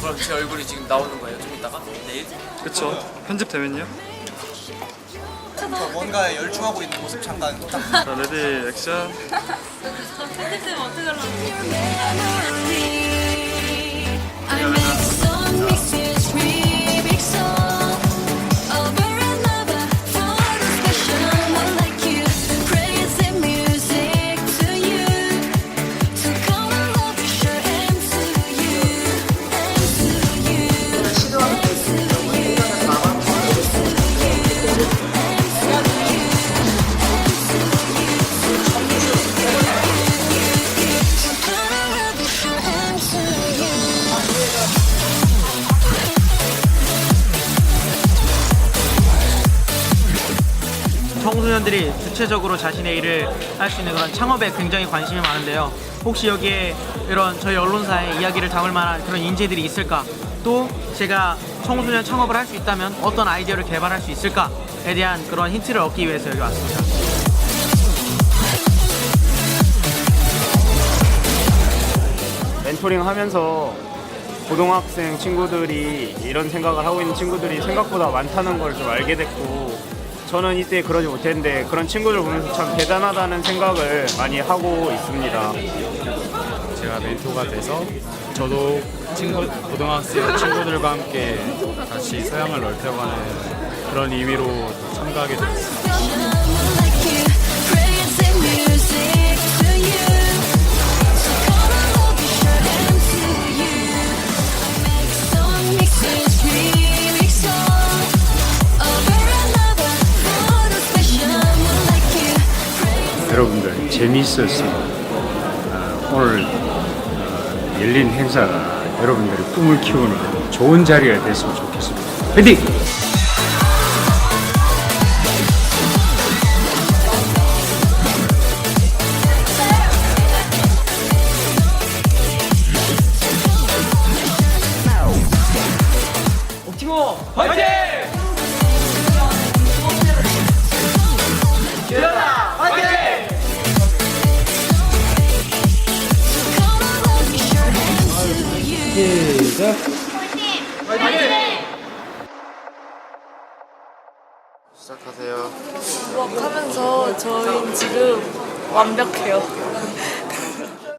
그럼 제 얼굴이 지금 나오는 거예요? 좀 이따가? 내일? 그쵸. 편집되면요. 뭔가에 열중하고 있는 모습 잠깐 딱 자 레디 액션. 편집되면 어떻게 하려고 청소년들이 주체적으로 자신의 일을 할 수 있는 그런 창업에 굉장히 관심이 많은데요. 혹시 여기에 이런 저희 언론사의 이야기를 담을 만한 그런 인재들이 있을까? 또 제가 청소년 창업을 할 수 있다면 어떤 아이디어를 개발할 수 있을까에 대한 그런 힌트를 얻기 위해서 여기 왔습니다. 멘토링 하면서 고등학생 친구들이 이런 생각을 하고 있는 친구들이 생각보다 많다는 걸 좀 알게 됐고 저는 이때 그러지 못했는데 그런 친구들 보면서 참 대단하다는 생각을 많이 하고 있습니다. 제가 멘토가 돼서 저도 친구 고등학생 친구들과 함께 같이 서양을 넓혀가는 그런 의미로 참가하게 됐습니다. 여러분들 재미있었습니다. 아, 오늘 어, 열린 행사가 여러분들의 꿈을 키우는 좋은 자리가 됐으면 좋겠습니다. 화이팅! 화이팅! And to you. 시작하세요 하면서 저희 지금 완벽해요.